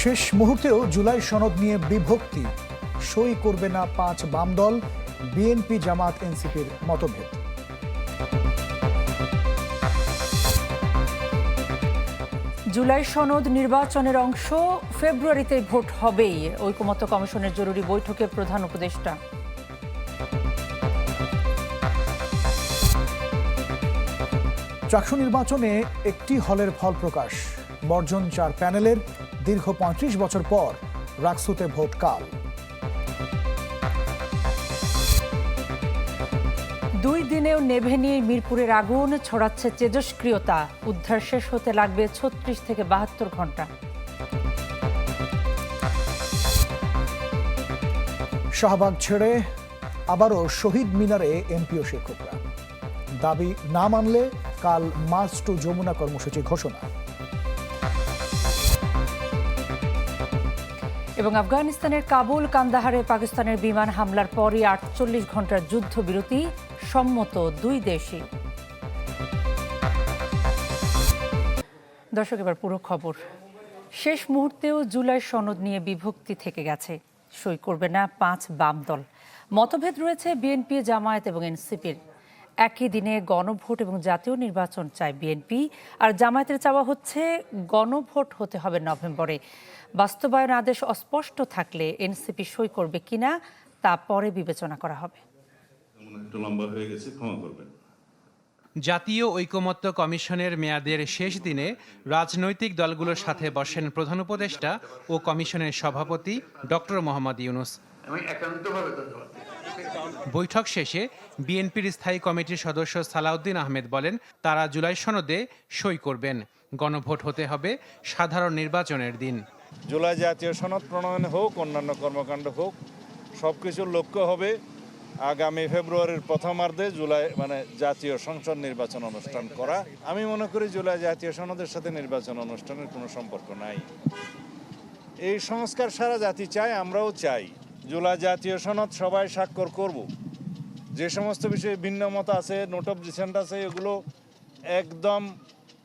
শেষ মুহূর্তেও জুলাই সনদ নিয়ে বিভক্তি। সই করবে না পাঁচ বাম দল বিএনপি জামাত এনসিপির মতভেদ। জুলাই সনদ নির্বাচনের অংশ ফেব্রুয়ারিতে ভোট হবেই। ঐকমত্য কমিশনের জরুরি বৈঠকে প্রধান উপদেষ্টা। চাকসু নির্বাচনে একটি হলের ফল প্রকাশ। বর্জন চার প্যানেলের দীর্ঘ পঁয়ত্রিশ বছর পর রাকসুতে ভোট কাল। দুই দিনেও নেভেনি মিরপুরের আগুন ছড়াচ্ছে তেজস্ক্রিয়তা। উদ্ধার শেষ হতে লাগবে ছত্রিশ থেকে বাহাত্তর ঘণ্টা। শাহবাগ ছেড়ে আবারও শহীদ মিনারে এমপিও শিক্ষকরা। দাবি না মানলে কাল মার্চ টু যমুনা কর্মসূচি ঘোষণা। এবং আফগানিস্তানের কাবুল, কান্দাহারে পাকিস্তানের বিমান হামলার পরই আটচল্লিশ ঘণ্টার যুদ্ধবিরতি সম্মত দুই দেশই। দর্শক, এবার পুরো খবর। শেষ মুহূর্তেও জুলাই সনদ নিয়ে বিভক্তি থেকে গেছে। সই করবে না পাঁচ বাম দল। মতভেদ রয়েছে বিএনপি, জামায়াত এবং এনসিপির। একই দিনে গণভোট এবং জাতীয় নির্বাচন চায় বিএনপি। আর জামায়াতের চাওয়া হচ্ছে গণভোট হতে হবে নভেম্বরে। বাস্তবায়ন আদেশ অস্পষ্ট থাকলে এনসিপি সই করবে কিনা তা পরে বিবেচনা করা হবে। লম্বা হয়ে গেছে ক্ষমা করবেন। জাতীয় ঐকমত্য কমিশনের মেয়াদের শেষ দিনে রাজনৈতিক দলগুলোর সাথে বসেন প্রধান উপদেষ্টা ও কমিশনের সভাপতি ডক্টর মোহাম্মদ ইউনুস। বৈঠক শেষে বিএনপির স্থায়ী কমিটির সদস্য সালাউদ্দিন আহমেদ বলেন তারা জুলাই সনদে সই করবেন। গণভোট হতে হবে সাধারণ নির্বাচনের দিন। জুলাই জাতীয় সনদ প্রণয়ন হোক, অন্যান্য কর্মকাণ্ড হোক সব কিছুর লক্ষ্য হবে আগামী ফেব্রুয়ারির প্রথমার্ধে জুলাই মানে জাতীয় সংসদ নির্বাচন অনুষ্ঠান করা। আমি মনে করি জুলাই জাতীয় সনদের সাথে নির্বাচন অনুষ্ঠানের কোনো সম্পর্ক নাই। এই সংস্কার সারা জাতি চায়, আমরাও চাই। জুলাই জাতীয় সনদ সবাই স্বাক্ষর করব। যে সমস্ত বিষয়ে ভিন্ন মত আছে, নোট অফ ডিসেন্ট আছে, এগুলো একদম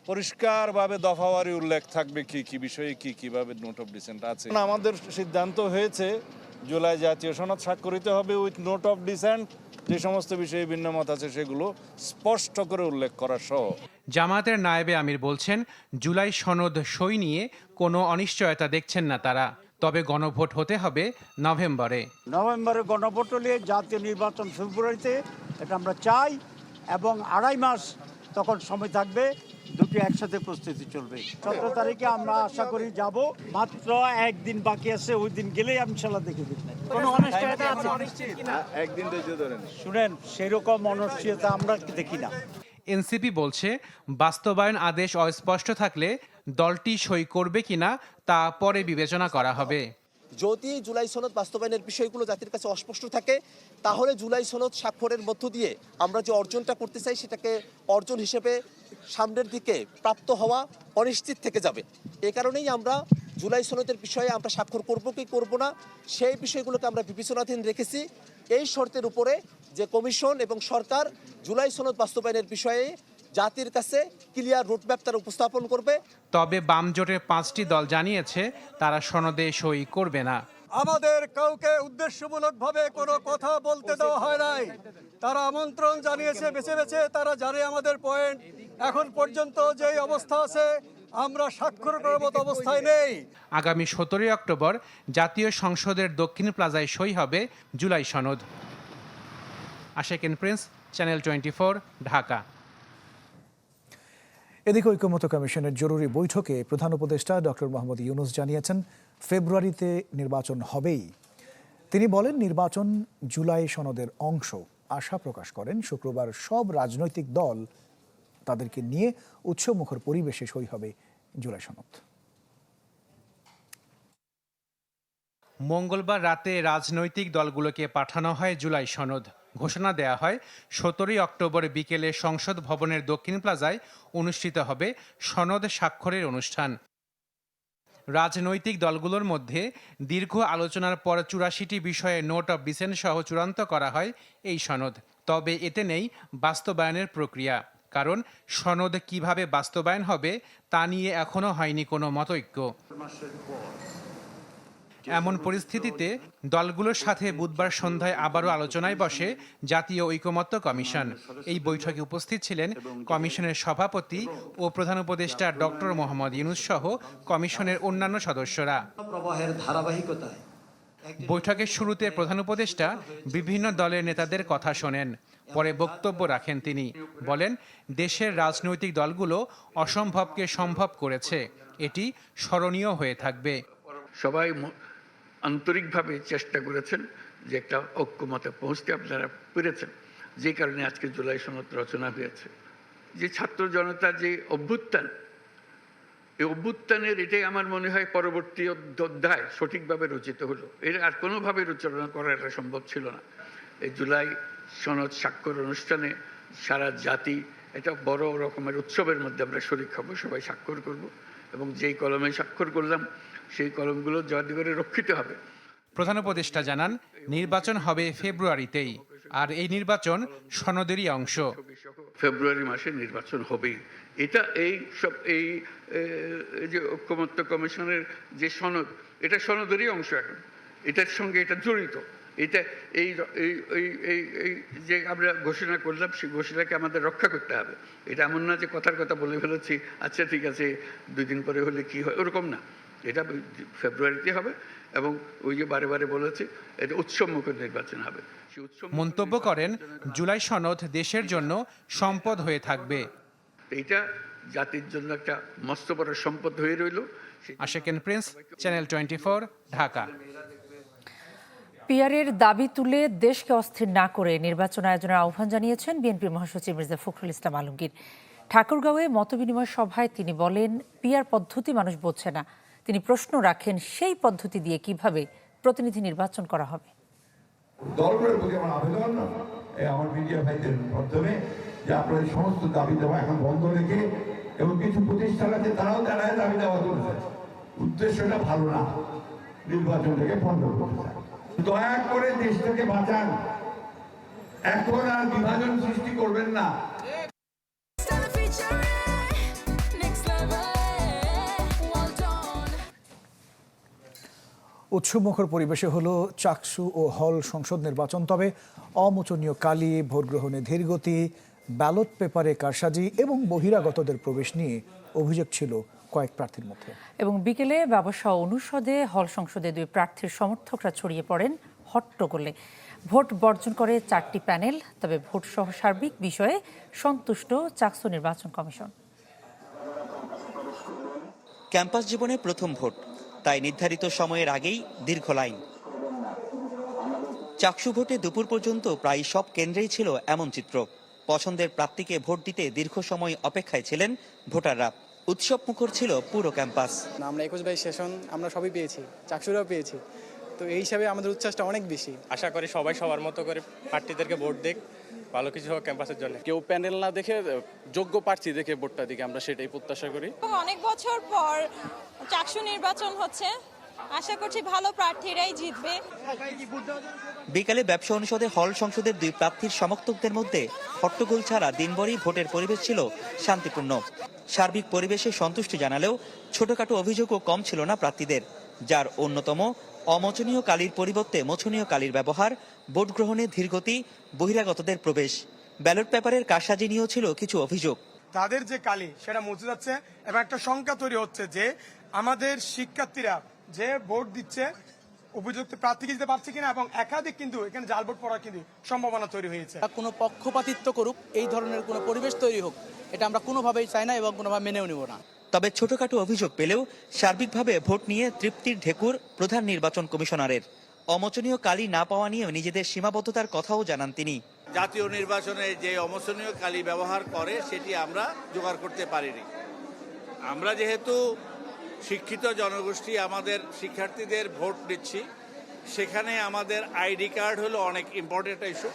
পরিষ্কারভাবে দফাওয়ারি উল্লেখ থাকবে কি কি বিষয়ে কি কীভাবে নোট অফ ডিসেন্ট আছে? আমাদের সিদ্ধান্ত হয়েছে জুলাই জাতীয় সনদ স্বাক্ষরিত হবে উইথ নোট অফ ডিসেন্ট যে সমস্ত বিষয়ে ভিন্ন মত আছে সেগুলো স্পষ্ট করে উল্লেখ করা সহ। জামাতের নায়েবে আমির বলছেন জুলাই সনদ সই নিয়ে কোনো অনিশ্চয়তা দেখছেন না তারা। তবে গণভোট হতে হবে নভেম্বরে। নভেম্বরে গণভোট হলে জাতীয় নির্বাচন ফেব্রুয়ারিতে এটা আমরা চাই এবং আড়াই মাস তখন সময় থাকবে দুটি একসাথে প্রস্তুতি চলবে। সতেরো তারিখে আমরা আশা করি যাব। মাত্র একদিন বাকি আছে ওই দিন গেলেই আমি ইনশাল্লাহ দেখে কোনো অনিশ্চয়তা আছে? একদিন ধরেন। শুনেন সেরকম অনিশ্চয়তা আমরা দেখি না। এনসিপি বলছে বাস্তবায়ন আদেশ অস্পষ্ট থাকলে দলটি সই করবে কিনা তা পরে বিবেচনা করা হবে। যদি জুলাই সনদ বাস্তবায়নের বিষয়গুলো জাতির কাছে অস্পষ্ট থাকে, তাহলে জুলাই সনদ স্বাক্ষরের মধ্য দিয়ে আমরা যে অর্জনটা করতে চাই সেটাকে অর্জন হিসেবে সামনের দিকে প্রাপ্ত হওয়া অনিশ্চিত থেকে যাবে। এ কারণেই আমরা জুলাই সনদের বিষয়ে আমরা স্বাক্ষর করব কি করব না, সেই বিষয়গুলোকে আমরা বিবেচনাধীন রেখেছি। এই শর্তের উপরে যে কমিশন এবং সরকার জুলাই সনদ বাস্তবায়নের বিষয়ে জাতির কাছে ক্লিয়ার রোডম্যাপ তারা উপস্থাপন করবে। তবে বাম জোটের পাঁচটি দল জানিয়েছে তারা সনদে সই করবে না। আমাদের কাউকে উদ্দেশ্যমূলকভাবে কোনো কথা বলতে দেওয়া হয় নাই। তারা আমন্ত্রণ জানিয়েছে বেছে বেছে তারা জানে আমাদের পয়েন্ট এখন পর্যন্ত যেই অবস্থা আছে আমরা স্বাক্ষর করার মতো অবস্থায় নেই। আগামী সতেরোই অক্টোবর জাতীয় সংসদের দক্ষিণ প্লাজায় সই হবে জুলাই সনদ। Ashekin Prince channel twenty Dhaka. এদিকে ঐক্যমত্য কমিশনের জরুরি বৈঠকে প্রধান উপদেষ্টা ডক্টর মোহাম্মদ ইউনুস জানিয়েছেন, ফেব্রুয়ারিতে নির্বাচন হবেই। তিনি বলেন, নির্বাচন জুলাই সনদের অংশ। আশা প্রকাশ করেন, শুক্রবার সব রাজনৈতিক দল তাদেরকে নিয়ে উৎসমুখর পরিবেশে সই হবে জুলাই সনদ। মঙ্গলবার রাতে রাজনৈতিক দলগুলোকে পাঠানো হয় জুলাই সনদ। ঘোষণা দেয়া হয়, সতেরোই অক্টোবর বিকেলে সংসদ ভবনের দক্ষিণ প্লাজায় অনুষ্ঠিত হবে সনদ স্বাক্ষরের অনুষ্ঠান। রাজনৈতিক দলগুলোর মধ্যে দীর্ঘ আলোচনার পর চুরাশিটি বিষয়ে নোট অব ডিসেন্ট সহ চূড়ান্ত করা হয় এই সনদ। তবে এতে নেই বাস্তবায়নের প্রক্রিয়া। কারণ সনদ কীভাবে বাস্তবায়ন হবে তা নিয়ে এখনও হয়নি কোনো মতৈক্য। এমন পরিস্থিতিতে দলগুলোর সাথে বুধবার সন্ধ্যায় আবারও আলোচনায় বসে জাতীয় ঐকমত্য কমিশন। এই বৈঠকে উপস্থিত ছিলেন কমিশনের সভাপতি ও প্রধান উপদেষ্টা ডক্টর মোহাম্মদ ইউনুস সহ কমিশনের অন্যান্য সদস্যরা। প্রবাহের ধারাবাহিকতায় বৈঠকের শুরুতে প্রধান উপদেষ্টা বিভিন্ন দলের নেতাদের কথা শোনেন পরে বক্তব্য রাখেন তিনি বলেন দেশের রাজনৈতিক দলগুলো অসম্ভবকে সম্ভব করেছে এটি স্মরণীয় হয়ে থাকবে। সবাই আন্তরিকভাবে চেষ্টা করেছেন যে একটা ঐক্যমতে পৌঁছতে আপনারা পেরেছেন। যে কারণে আজকে জুলাই সনদ রচনা হয়েছে। যে ছাত্র জনতার যে অভ্যুত্থান, এই অভ্যুত্থানের এটাই আমার মনে হয় পরবর্তী অধ্য- অধ্যায় সঠিকভাবে রচিত হলো। এর আর কোনোভাবে রচনা করা এটা সম্ভব ছিল না। এই জুলাই সনদ স্বাক্ষর অনুষ্ঠানে সারা জাতি এটা বড় রকমের উৎসবের মধ্যে আমরা শরিক হব সবাই স্বাক্ষর করব এবং যেই কলমে স্বাক্ষর করলাম সেই কলমগুলো যাতে করে রক্ষিত হবে। প্রধান উপদেষ্টা জানান নির্বাচন হবে ফেব্রুয়ারিতেই আর এই নির্বাচন সনদেরই অংশ। ফেব্রুয়ারি মাসে নির্বাচন হবেই। এটা এই সব এই যে ঐক্যমত্য কমিশনের যে সনদ এটা সনদেরই অংশ এখন। এটার সঙ্গে এটা জড়িত। এটা এই এই এই যে আমরা ঘোষণা করলাম সেই ঘোষণাকে আমাদের রক্ষা করতে হবে। এটা এমন না যে কথার কথা বলে ফেলেছি আচ্ছা ঠিক আছে দুই দিন পরে হলে কি হয়? ওরকম না। এটা ফেব্রুয়ারিতে হবে এবং ওই যে বারে বারে বলেছে এটা উৎসবমুখর নির্বাচন হবে। মন্তব্য করেন জুলাই সনদ দেশের জন্য সম্পদ হয়ে থাকবে। এটা জাতির জন্য একটা মস্ত বড় সম্পদ হয়ে রইল। Ashekin Prince channel twenty Dhaka. পিয়ারের দাবি তুলে দেশকে অস্থির না করে নির্বাচন আয়োজনের আহ্বান জানিয়েছেন বিএনপি মহাসচিব মির্জা ফখরুল ইসলাম আলমগীর। ঠাকুরগাঁওয়ে মতবিনিময় সভায় তিনি বলেন পিয়ার পদ্ধতি মানুষ বোঝে না। তিনি প্রশ্ন রাখেন সেই পদ্ধতি দিয়ে কীভাবে প্রতিনিধি নির্বাচন করা হবে। দলগুলোর প্রতি আমার আবেদন আমার মিডিয়া ভাইদের মাধ্যমে যে আপনারা এই সমস্ত দাবি দেওয়া এখন বন্ধ রেখে এবং কিছু প্রতিষ্ঠান আছে, তারাও দাবি দেওয়া উদ্দেশ্যটা ভালো না। নির্বাচনটাকে বন্ধ। দয়া করে দেশটাকে বাঁচান। এখন আর বিভাজন সৃষ্টি করবেন না। উৎসবমুখর পরিবেশে হলো চাকসু ও হল সংসদ নির্বাচন। তবে অমোচনীয় কালি ভোট গ্রহণে ধীরগতি ব্যালট পেপারে কারসাজি এবং বহিরাগতদের প্রবেশ নিয়ে অভিযোগ ছিল কয়েক প্রার্থীর মধ্যে। এবং বিকেলে ব্যবসা অনুষদে হল সংসদে দুই প্রার্থীর সমর্থকরা ছড়িয়ে পড়েন হট্টগোলে। ভোট বর্জন করে চারটি প্যানেল তবে ভোট সহ সার্বিক বিষয়ে সন্তুষ্ট চাকসু নির্বাচন কমিশন। ক্যাম্পাস জীবনে প্রথম ভোট। তাই নির্ধারিত সময়ের আগেই দীর্ঘ লাইন। চাকসু ভোটে দুপুর পর্যন্ত প্রায় সব কেন্দ্রেই ছিল এমন চিত্র। পছন্দের প্রার্থীকে ভোট দিতে দীর্ঘ সময় অপেক্ষায় ছিলেন ভোটাররা। উৎসব মুখর ছিল পুরো ক্যাম্পাস। না, আমরা একুশ বাইশ সেশন আমরা সবই পেয়েছি চাকসুরাও পেয়েছি। তো এই হিসাবে আমাদের উচ্ছ্বাসটা অনেক বেশি। আশা করি সবাই সবার মতো করে প্রার্থীদেরকে ভোট দেখ ভালো কিছু হোক ক্যাম্পাসের জন্য। কেউ প্যানেল না দেখে যোগ্য প্রার্থী দেখে ভোটটা দিকে আমরা সেটাই প্রত্যাশা করি। অনেক বছর পর চাকসু নির্বাচন হচ্ছে। আশা করছি ভালো প্রার্থীরাই জিতবে। বিকালে ব্যবসা অনুষদে হল সংসদের দুই প্রার্থীর সমর্থকদের মধ্যে হট্টগোল ছাড়া দিনভরই ভোটের পরিবেশ ছিল শান্তিপূর্ণ। সার্বিক পরিবেশে সন্তুষ্টি জানালেও ছোটখাটো অভিযোগও কম ছিল না প্রার্থীদের, যার অন্যতম অমোচনীয় কালির পরিবর্তে মোচনীয় কালির ব্যবহার ভোট গ্রহণে ধীরগতি, বহিরাগতদের প্রবেশ। ব্যালট পেপারের কারসাজি নিয়েও ছিল কিছু অভিযোগ। তাদের যে কালি সেটা মুছে যাচ্ছে এবং একটা শঙ্কা তৈরি হচ্ছে যে আমাদের শিক্ষার্থীরা যে ভোট দিচ্ছে উপযুক্ত প্রার্থীকে দিতে পারছে কিনা এবং একাধিক কিন্তু এখানে জাল ভোট পড়ার কিন্তু সম্ভাবনা তৈরি হয়েছে। কোনো পক্ষপাতিত্ব করুক এই ধরনের কোনো পরিবেশ তৈরি হোক এটা আমরা কোনোভাবেই চাই না এবং কোনোভাবে মেনেও নিব না। তবে ছোটখাটো অভিযোগ পেলেও সার্বিকভাবে ভোট নিয়ে তৃপ্তির ঢেকুর প্রধান নির্বাচন কমিশনারের। অমোচনীয় কালি না পাওয়া নিয়েও নিজেদের সীমাবদ্ধতার কথাও জানান তিনি। জাতীয় নির্বাচনে যে অমোচনীয় কালি ব্যবহার করে সেটি আমরা জোগাড় করতে পারিনি। আমরা যেহেতু শিক্ষিত জনগোষ্ঠী আমাদের শিক্ষার্থীদের ভোট দিচ্ছি সেখানে আমাদের আইডি কার্ড হলো অনেক ইম্পর্টেন্ট ইস্যু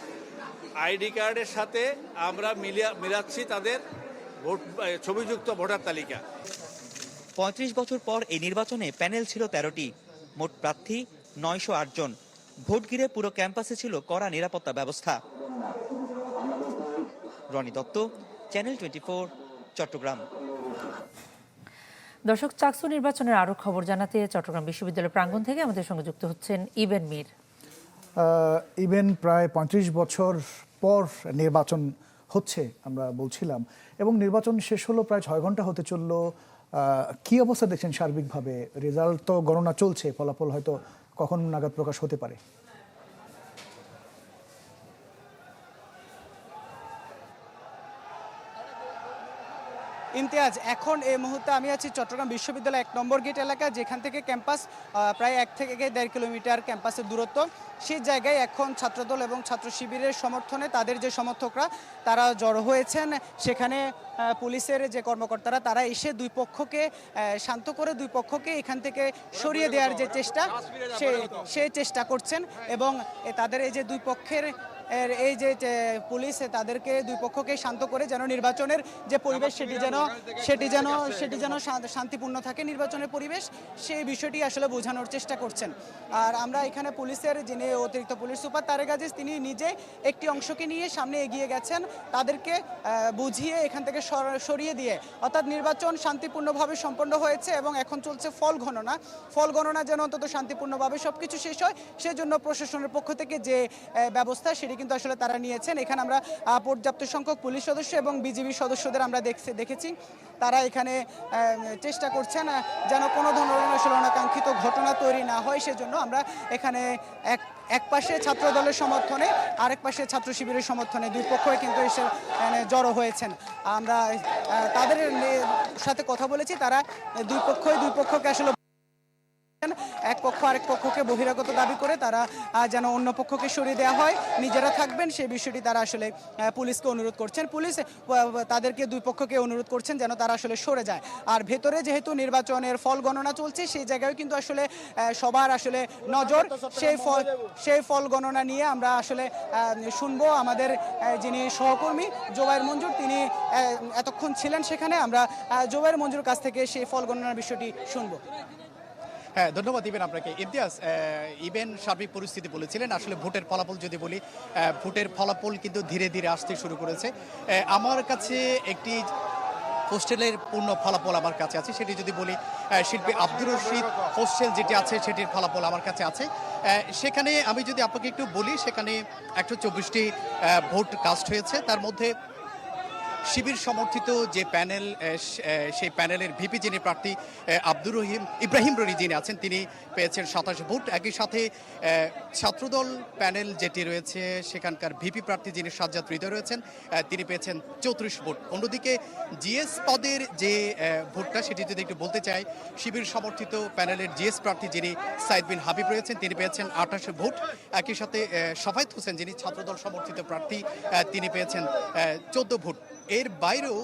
আইডি কার্ডের সাথে আমরা মিলিয়া মিলাচ্ছি তাদের ভোট ছবিযুক্ত ভোটার তালিকা। পঁয়ত্রিশ বছর পর এই নির্বাচনে প্যানেল ছিল তেরোটি। মোট প্রার্থী নয়শো জন। ভোট ঘিরে পুরো ক্যাম্পাসে ছিল কড়া নিরাপত্তা ব্যবস্থা। Roni Dutta channel twenty Chattogram. দর্শক চাকসু নির্বাচনের আরও খবর জানাতে চট্টগ্রাম বিশ্ববিদ্যালয় প্রাঙ্গণ থেকে আমাদের সঙ্গে যুক্ত হচ্ছেন ইবেন মীর। ইভেন প্রায় পঁয়ত্রিশ বছর পর নির্বাচন হচ্ছে আমরা বলছিলাম। এবং নির্বাচন শেষ হলো প্রায় ছয় ঘণ্টা হতে চলল। আহ, কি অবস্থা দেখছেন সার্বিকভাবে? রেজাল্ট তো গণনা চলছে ফলাফল হয়তো কখন নাগাদ প্রকাশ হতে পারে। ইমতিয়াজ, এখন এই মুহূর্তে আমি আছি চট্টগ্রাম বিশ্ববিদ্যালয় এক নম্বর গেট এলাকা যেখান থেকে ক্যাম্পাস প্রায় এক থেকে দেড় কিলোমিটার ক্যাম্পাসের দূরত্ব। সেই জায়গায় এখন ছাত্রদল এবং ছাত্র শিবিরের সমর্থনে তাদের যে সমর্থকরা, তারা জড়ো হয়েছেন। সেখানে পুলিশের যে কর্মকর্তারা, তারা এসে দুই পক্ষকে শান্ত করে দুই পক্ষকে এখান থেকে সরিয়ে দেওয়ার যে চেষ্টা, সে চেষ্টা করছেন এবং তাদের এই যে দুই পক্ষের এর এই যে পুলিশ তাদেরকে দুই পক্ষকে শান্ত করে যেন নির্বাচনের যে পরিবেশ, সেটি যেন সেটি যেন সেটি যেন শান্তিপূর্ণ থাকে নির্বাচনের পরিবেশ, সেই বিষয়টি আসলে বোঝানোর চেষ্টা করছেন। আর আমরা এখানে পুলিশের যিনি অতিরিক্ত পুলিশ সুপার তারেক আজিজ, তিনি নিজে একটি অংশকে নিয়ে সামনে এগিয়ে গেছেন। তাদেরকে বুঝিয়ে এখান থেকে সরিয়ে দিয়ে, অর্থাৎ নির্বাচন শান্তিপূর্ণভাবে সম্পন্ন হয়েছে এবং এখন চলছে ফল গণনা। ফল গণনা যেন অন্তত শান্তিপূর্ণভাবে সব কিছু শেষ হয়, সেজন্য প্রশাসনের পক্ষ থেকে যে ব্যবস্থা সেটি কিন্তু আসলে তারা নিয়েছেন। এখানে আমরা পর্যাপ্ত সংখ্যক পুলিশ সদস্য এবং বিজিবি সদস্যদের আমরা দেখছি, দেখেছি। তারা এখানে চেষ্টা করছেন যেন কোনো ধরনের আসলে অনাকাঙ্ক্ষিত ঘটনা তৈরি না হয়, সেজন্য আমরা এখানে এক এক পাশে ছাত্র দলের সমর্থনে, আরেক পাশে ছাত্র শিবিরের সমর্থনে দুই পক্ষই কিন্তু এসে জড়ো হয়েছেন। আমরা তাদের সাথে কথা বলেছি, তারা দুই পক্ষই, দুই পক্ষকে আসলে এক পক্ষ আরেক পক্ষকে বহিরাগত দাবি করে তারা যেন অন্য পক্ষকে সরিয়ে দেওয়া হয়। নিজেরা থাকবেন সেই বিষয়টি তারা আসলে পুলিশকে অনুরোধ করছেন। পুলিশ তাদেরকে দুই পক্ষকে অনুরোধ করছেন যেন তারা আসলে সরে যায়। আর ভেতরে যেহেতু নির্বাচনের ফল গণনা চলছে, সেই জায়গায় কিন্তু আসলে সবার আসলে নজর। সেই ফল সেই ফল গণনা নিয়ে আমরা আসলে শুনব আমাদের যিনি সহকর্মী জোবাইর মঞ্জুর। তিনি এতক্ষণ ছিলেন সেখানে। আমরা জোবাইর মঞ্জুর কাছ থেকে সেই ফল গণনার বিষয়টি শুনব। হ্যাঁ ধন্যবাদ ইবেন আপনাকে। ইমতিয়াজ ইবেন সার্বিক পরিস্থিতি বলেছিলেন, আসলে ভোটের ফলাফল যদি বলি ভোটের ফলাফল কিন্তু ধীরে ধীরে আসতে শুরু করেছে। আমার কাছে একটি হোস্টেলের পূর্ণ ফলাফল আমার কাছে আছে, সেটি যদি বলি শিল্পী আব্দুর রশিদ হোস্টেল যেটি আছে, সেটির ফলাফল আমার কাছে আছে। সেখানে আমি যদি আপনাকে একটু বলি, সেখানে একশো চব্বিশটি ভোট কাস্ট হয়েছে। তার মধ্যে শিবির সমর্থিত যে প্যানেল সেই প্যানেলের ভিপি যিনি প্রার্থী আব্দুর রহিম, ইব্রাহিম রনি যিনি আছেন, তিনি পেয়েছেন সাতাশ ভোট। একই সাথে ছাত্রদল প্যানেল যেটি রয়েছে, সেখানকার ভিপি প্রার্থী যিনি সাজ্জাদ হৃদয় রয়েছেন তিনি পেয়েছেন চৌত্রিশ ভোট। অন্যদিকে, জিএস পদের যে ভোটটা, সেটি যদি একটু বলতে চাই, শিবির সমর্থিত প্যানেলের জিএস প্রার্থী যিনি সাইদ বিন হাবিব রয়েছেন, তিনি পেয়েছেন আঠাশ ভোট। একই সাথে সাফায়েত হোসেন যিনি ছাত্রদল সমর্থিত প্রার্থী তিনি পেয়েছেন চোদ্দ ভোট। এর বাইরেও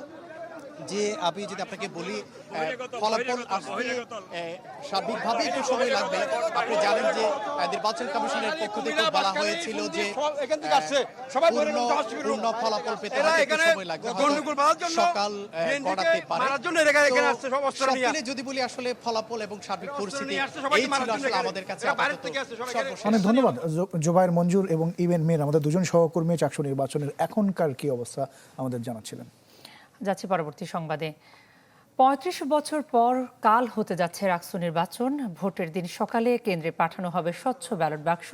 যে আমি যদি আপনাকে বলি ফলাফল আসতে আহ, সার্বিকভাবে একটু সময় লাগবে। আপনি জানেন যে নির্বাচন কমিশনের পক্ষ থেকে বলা হয়েছিল যে পূর্ণ ফলাফল পেতে সময় লাগবে। সকাল গড়াতে পারে। যদি বলি আসলে ফলাফল এবং সার্বিক পরিস্থিতি এই ছিল আসলে আমাদের কাছে অনেক ধন্যবাদ জোবায়ের মঞ্জুর এবং ইভেন মীর আমাদের দুজন সহকর্মী চাকসু নির্বাচনের এখনকার কি অবস্থা আমাদের জানাচ্ছিলেন। যাচ্ছি পরবর্তী সংবাদে। পঁয়ত্রিশ বছর পর কাল হতে যাচ্ছে রাকসু নির্বাচন। ভোটের দিন সকালে কেন্দ্রে পাঠানো হবে স্বচ্ছ ব্যালট বাক্স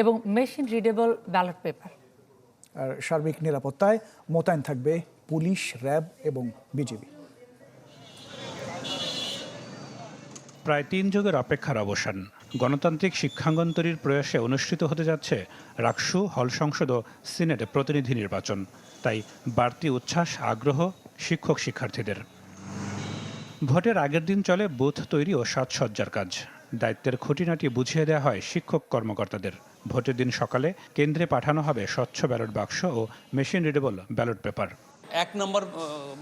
এবং মেশিন রিডেবল ব্যালট পেপার। আর সার্বিক নিরাপত্তায় মোতায়েন থাকবে পুলিশ র্যাব এবং বিজিবি। প্রায় তিন যুগের অপেক্ষার অবসান। গণতান্ত্রিক শিক্ষাঙ্গন তৈরির প্রয়াসে অনুষ্ঠিত হতে যাচ্ছে রাকসু হল সংসদ ও সিনেটে প্রতিনিধি নির্বাচন। তাই বাড়তি উচ্ছ্বাস আগ্রহ শিক্ষক শিক্ষার্থীদের। ভোটের আগের দিন চলে বুথ তৈরি ও সাজসজ্জার কাজ। দায়িত্বের খুঁটিনাটি বুঝিয়ে দেওয়া হয় শিক্ষক কর্মকর্তাদের। ভোটের দিন সকালে কেন্দ্রে পাঠানো হবে স্বচ্ছ ব্যালট বাক্স ও মেশিন রিডেবল ব্যালট পেপার। এক নম্বর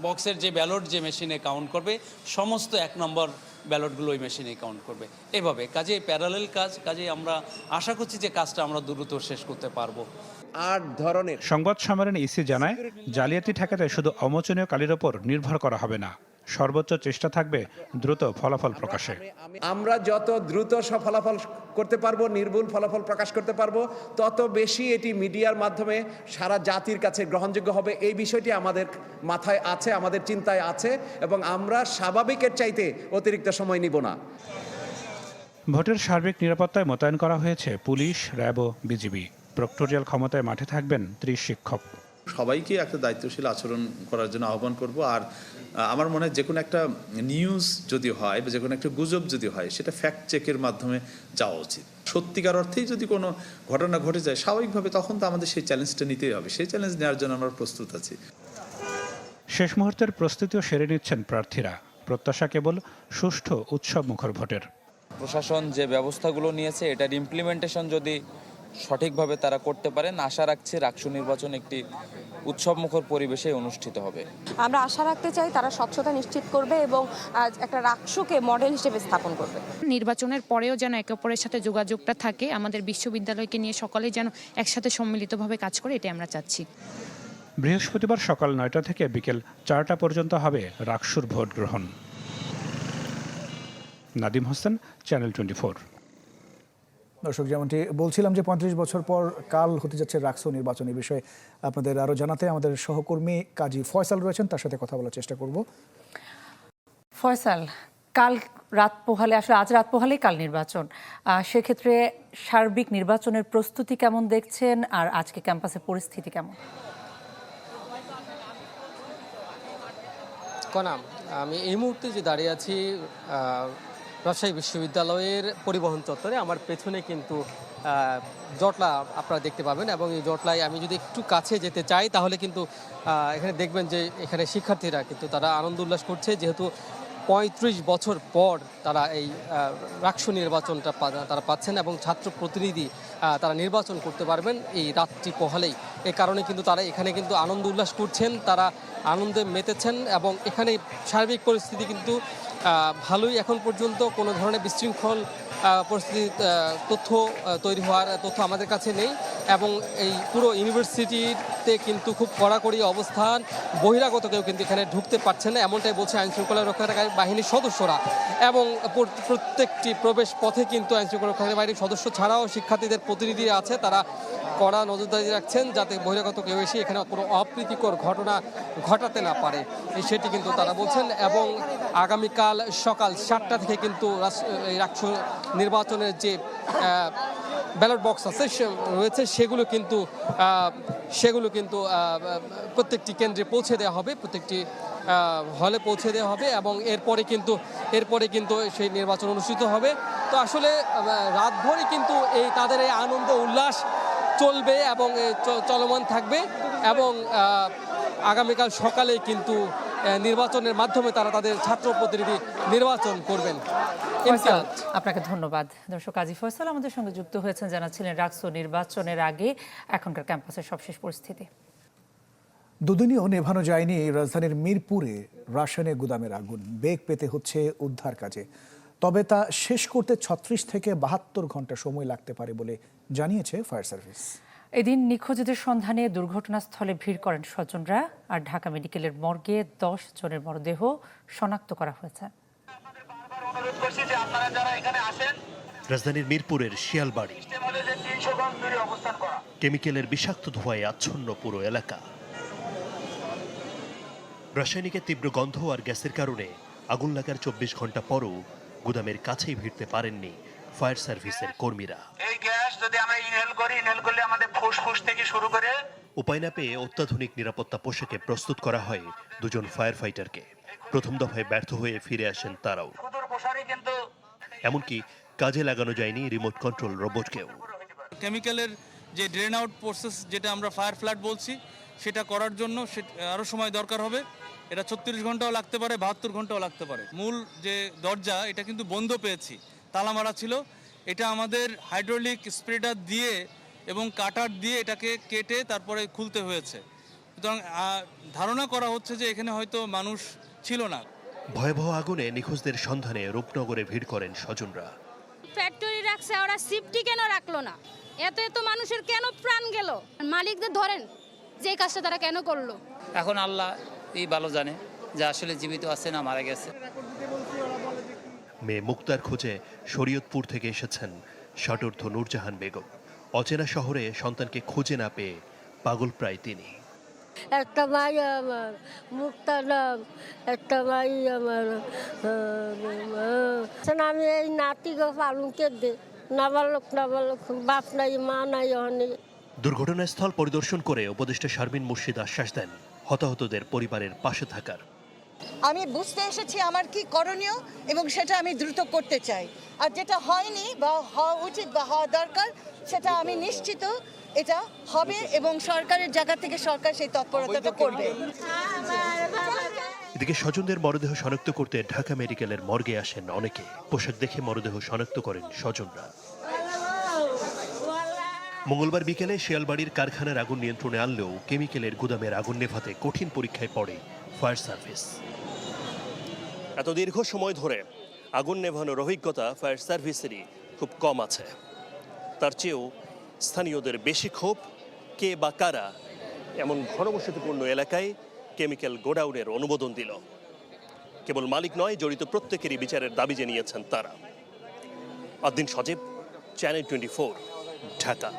বক্সের যে ব্যালট যে মেশিনে কাউন্ট করবে, সমস্ত এক নম্বর ব্যালটগুলো ওই মেশিনে কাউন্ট করবে। এভাবে কাজে প্যারালেল কাজ কাজে আমরা আশা করছি যে কাজটা আমরা দ্রুত শেষ করতে পারব। আট ধরনের। সংবাদ সম্মেলনে ইসি জানায় জালিয়াতি ঠেকাতে শুধু অমোচনীয় কালির ওপর নির্ভর করা হবে না। সর্বোচ্চ চেষ্টা থাকবে দ্রুত ফলাফল প্রকাশে। আমরা যত দ্রুত ফলাফল করতে পারব নির্ভুল ফলাফল প্রকাশ করতে পারব তত বেশি এটি মিডিয়ার মাধ্যমে সারা জাতির কাছে গ্রহণযোগ্য হবে। এই বিষয়টি আমাদের মাথায় আছে আমাদের চিন্তায় আছে এবং আমরা স্বাভাবিকের চাইতে অতিরিক্ত সময় নিব না। ভোটের সার্বিক নিরাপত্তায় মোতায়েন করা হয়েছে পুলিশ র্যাব ও বিজিবি। প্রক্টোরিয়াল ক্ষমতায় মাঠে থাকবেন ত্রিশ শিক্ষক। সবাইকে একটা দায়িত্বশীল আচরণ করার জন্য আহ্বান করব। আর আমার মনে হয় যে কোনো একটা নিউজ যদি হয় বা যে কোনো একটা গুজব যদি হয় সেটা ফ্যাক্ট চেকের মাধ্যমে যাওয়া উচিত। সত্যিকার অর্থেই যদি কোনো ঘটনা ঘটে যায় স্বাভাবিকভাবে তখন তো আমাদের সেই চ্যালেঞ্জটা নিতেই হবে। সেই চ্যালেঞ্জ নেওয়ার জন্য আমরা প্রস্তুত আছি। শেষ মুহূর্তের প্রস্তুতিও সেরে নিচ্ছেন প্রার্থীরা। প্রত্যাশা কেবল সুষ্ঠু উৎসব মুখর ভোটের। প্রশাসন যে ব্যবস্থাগুলো নিয়েছে এটার ইমপ্লিমেন্টেশন যদি সঠিকভাবে তারা করতে পারেন। আশা রাখছি রাকসু নির্বাচন একটি উৎসবমুখর পরিবেশে অনুষ্ঠিত হবে। আমরা আশা রাখতে চাই তারা স্বচ্ছতা নিশ্চিত করবে এবং আজ একটা রাক্ষসকে মডেল হিসেবে স্থাপন করবে। নির্বাচনের পরেও যেন একে অপরের সাথে যোগাযোগটা থাকে আমাদের বিশ্ববিদ্যালয়কে নিয়ে সকলেই যেন একসাথে সম্মিলিতভাবে কাজ করে এটাই আমরা চাচ্ছি। বৃহস্পতিবার সকাল নয়টা থেকে বিকেল চারটা পর্যন্ত হবে রাকসুর ভোট গ্রহণ নাদিম হোসেন চ্যানেল টোয়েন্টি দর্শক যেমনটি বলছিলাম যে পঁয়ত্রিশ বছর পর কাল হতে যাচ্ছে রাকসু নির্বাচন এই বিষয়ে আপনাদের আরও জানাতে আমাদের সহকর্মী কাজী ফয়সাল রয়েছেন তার সাথে কথা বলার চেষ্টা করব। ফয়সাল কাল রাত পোহালে আসলে আজ রাত পোহালেই কাল নির্বাচন। সেক্ষেত্রে সার্বিক নির্বাচনের প্রস্তুতি কেমন দেখছেন আর আজকে ক্যাম্পাসের পরিস্থিতি কেমন? কনাম আমি এই মুহূর্তে যে দাঁড়িয়ে আছি রাজশাহী বিশ্ববিদ্যালয়ের পরিবহন চত্বরে। আমার পেছনে কিন্তু জটলা আপনারা দেখতে পাবেন এবং এই জটলায় আমি যদি একটু কাছে যেতে চাই, তাহলে কিন্তু এখানে দেখবেন যে এখানে শিক্ষার্থীরা কিন্তু তারা আনন্দ উল্লাস করছে। যেহেতু পঁয়ত্রিশ বছর পর তারা এই রাক্ষ নির্বাচনটা তারা পাচ্ছেন এবং ছাত্র প্রতিনিধি তারা নির্বাচন করতে পারবেন এই রাত্রি পহালেই। এ কারণে কিন্তু তারা এখানে কিন্তু আনন্দ উল্লাস করছেন, তারা আনন্দে মেতেছেন এবং এখানে সার্বিক পরিস্থিতি কিন্তু ভালোই এখন পর্যন্ত কোনো ধরনের বিশৃঙ্খল পরিস্থিতি তথ্য তৈরি হওয়ার তথ্য আমাদের কাছে নেই এবং এই পুরো ইউনিভার্সিটিতে কিন্তু খুব কড়াকড়ি অবস্থান, বহিরাগত কেউ কিন্তু এখানে ঢুকতে পারছে না, এমনটাই বলছে আইন শৃঙ্খলা রক্ষাকারী বাহিনীর সদস্যরা। এবং প্রত্যেকটি প্রবেশ পথে কিন্তু আইন শৃঙ্খলা রক্ষাকারী বাহিনীর সদস্য ছাড়াও শিক্ষার্থীদের প্রতিনিধি আছে, তারা কড়া নজরদারি রাখছেন যাতে বহিরাগত কেউ এসে এখানে কোনো অপ্রীতিকর ঘটনা ঘটাতে না পারে। সেটি কিন্তু তারা বলছেন এবং আগামীকাল সকাল সাতটা থেকে কিন্তু রাষ্ট্র নির্বাচনের যে ব্যালট বক্স আছে রয়েছে সেগুলো কিন্তু সেগুলো কিন্তু প্রত্যেকটি কেন্দ্রে পৌঁছে দেওয়া হবে প্রত্যেকটি হলে পৌঁছে দেওয়া হবে এবং এরপরে কিন্তু এরপরে কিন্তু সেই নির্বাচন অনুষ্ঠিত হবে। তো আসলে আহ, রাতভরই কিন্তু এই তাদের এই আনন্দ উল্লাস চলবে এবং চ- চলমান থাকবে এবং আগামীকাল সকালে কিন্তু নির্বাচনের মাধ্যমে তারা তাদের ছাত্র প্রতিনিধি নির্বাচন করবেন। আপনাকে ধন্যবাদ। দর্শক কাজী ফয়সাল আমাদের সঙ্গে যুক্ত হয়েছেন জানাচ্ছিলেন রাকসু নির্বাচনের আগে এখনকার ক্যাম্পাসের সবশেষ পরিস্থিতি। দুদিনেও নেভানো যায়নি রাজধানীর মিরপুরে রাসায়নিক গুদামের আগুন। বেগ পেতে হচ্ছে উদ্ধার কাজে। তবে তা শেষ করতে ছত্রিশ থেকে বাহাত্তর ঘণ্টা সময় লাগতে পারে বলে জানিয়েছে ফায়ার সার্ভিস। এদিন নিখোঁজদের সন্ধানে দুর্ঘটনাস্থলে ভিড় করেন স্বজনরা আর ঢাকা মেডিকেলের মর্গে দশ জনের মরদেহ শনাক্ত করা হয়েছে। রাজধানীর মিরপুরের শিয়ালবাড়ি। কেমিক্যালের বিষাক্ত ধোঁয়ায় আচ্ছন্ন পুরো এলাকা। রাসায়নিকের তীব্র গন্ধ আর গ্যাসের কারণে আগুন লাগার চব্বিশ ঘণ্টা পরও গুদামের কাছেই ভিড়তে পারেননি ফায়ার সার্ভিসের কর্মীরা। এই গ্যাস যদি আমরা ইনহেল করি ইনহেল করলে আমাদের ফুসফুস থেকে শুরু করে উপায় না পেয়ে অত্যাধুনিক নিরাপত্তা পোশাকে প্রস্তুত করা হয় দুজন ফায়ার ফাইটারকে প্রথম দফায় ব্যর্থ হয়ে ফিরে আসেন তারাও। কিন্তু এমনকি কাজে লাগানো যায়নি রিমোট কন্ট্রোল রোবটকেও কেমিক্যালের যে ড্রেন আউট প্রসেস যেটা আমরা ফায়ার ফ্ল্যাট বলছি সেটা করার জন্য আরও সময় দরকার হবে। এটা ছত্রিশ ঘন্টাও লাগতে পারে বাহাত্তর ঘন্টাও লাগতে পারে। মূল যে দরজা এটা কিন্তু বন্ধ পেয়েছি। তালা মারা ছিল এটা আমাদের হাইড্রোলিক স্প্রেডার দিয়ে এবং কাটার দিয়ে এটাকে কেটে তারপরে খুলতে হয়েছে। সুতরাং ধারণা করা হচ্ছে যে এখানে হয়তো মানুষ ছিল না। ভয়াবহ আগুনে নিখোঁজদের সন্ধানে রূপনগরে ভিড় করেন স্বজনরা। ফ্যাক্টরি রাখছে ওরা সিফটি কেন রাখল না? এত এত মানুষের কেন প্রাণ গেল? মালিকদের ধরেন যে এই কাজটা তারা কেন করল? এখন আল্লাহ এই ভালো জানে যে আসলে জীবিত আছে না মারা গেছে। মেয়ে মুক্তার খোঁজে শরীয়তপুর থেকে এসেছেন ষাটোর্ধ নূরজাহান বেগম। অচেনা শহরে সন্তানকে খুঁজে না পেয়ে পাগল প্রায় তিনি। একটা ভাই আমার মুক্তা নাম একটা ভাই আমার আমি এই নাতিকে পালনকে দে নাবালক নাবালক বাপ নাই মা নাই অনেক দুর্ঘটনাস্থল পরিদর্শন করে উপদেষ্টা শারমিন মুর্শিদ আশ্বাস দেন হতাহতদের পরিবারের পাশে থাকার। আমি বুঝতে এসেছি আমার কি করণীয় এবং সেটা আমি দ্রুত করতে চাই। আর যেটা হয়নি বা হওয়া উচিত বা হওয়া দরকার, সেটা আমি নিশ্চিত এটা হবে এবং সরকারের জায়গা থেকে সরকার সেই তৎপরতাটা করবে। এদিকে স্বজনদের মরদেহ শনাক্ত করতে ঢাকা মেডিকেলের মর্গে আসেন অনেকে। পোশাক দেখে মরদেহ শনাক্ত করেন স্বজনরা। মঙ্গলবার বিকেলে শিয়ালবাড়ির কারখানার আগুন নিয়ন্ত্রণে আনলেও কেমিক্যালের গুদামের আগুন নেভাতে কঠিন পরীক্ষায় পড়ে ফায়ার সার্ভিস এত দীর্ঘ সময় ধরে আগুন নেভানোর অভিজ্ঞতা ফায়ার সার্ভিসেরই খুব কম আছে। তার চেয়েও স্থানীয়দের বেশি ক্ষোভ, কে বা কারা এমন ঘনবসতিপূর্ণ এলাকায় কেমিক্যাল গোডাউনের অনুমোদন দিল। কেবল মালিক নয়, জড়িত প্রত্যেকেরই বিচারের দাবি জানিয়েছেন তারা। Adin Sajib channel twenty Dhaka.